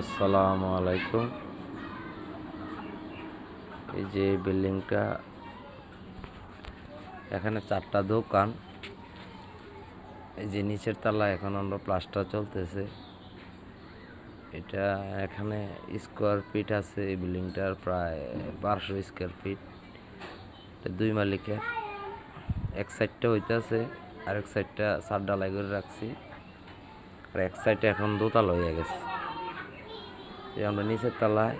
আসসালামু আলাইকুম। এই যে বিল্ডিংটা, এখানে চারটা দোকান। এই যে নিচের তলা এখন আমরা প্লাস্টার চলতেছে। এটা এখানে স্কোয়ার ফিট আছে, এই বিল্ডিংটার প্রায় বারোশো স্কোয়ার ফিট। দুই মালিকের। এক সাইডটা হইতেছে আর এক সাইডটা সার ডালাই করে রাখছি। আর এক সাইডটা এখন দোতাল হয়ে গেছে। আমরা নিচের তলায়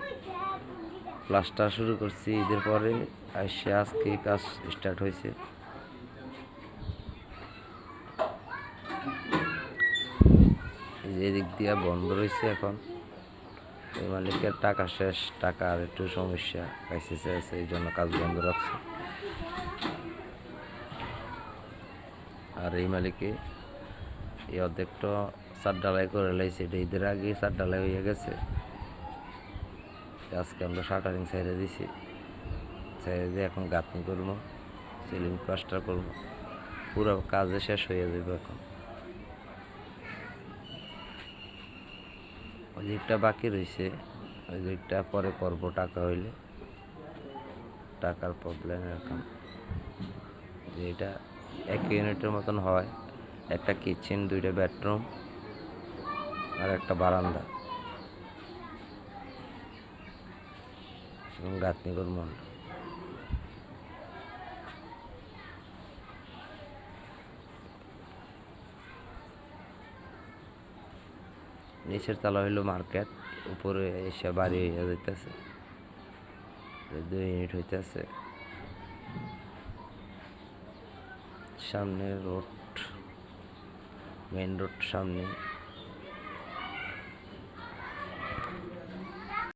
প্লাস্টার শুরু করছি, ঈদের পরে আসছে আজকে কাজ স্টার্ট হয়েছে। এদিক দিয়ে বন্ধ রয়েছে এখন। এই মালিকের টাকা শেষ, টাকার একটু সমস্যা ক্রাইসিসে আছে, এই জন্য কাজ বন্ধ রাখছে। আর এই মালিকে এই অর্ধেকটা সার ডালাই করে লাইছে, এটা ঈদের আগে সার ডালাই হয়ে গেছে। আজকে আমরা শাটারিং সাইডে দিছি। সাইডে দিয়ে এখন গাঁথনি করব সিলিং প্লাস্টার করব। পুরো কাজে শেষ হয়ে যাবে এখন। ওই দিকটা বাকি রয়েছে ওই দিকটা পরে করব টাকা হইলে। টাকার প্রবলেম যে এটা এক ইউনিটের মতন হয়, একটা কিচেন দুইটা বেডরুম আর একটা বারান্দা। এবং আমরা। নিচের তলা হইল মার্কেট, উপরে এসে বাড়ি হইয়া যাইতেছে। দুই ইউনিট হইতেছে। সামনে রোড মেন রোড সামনে।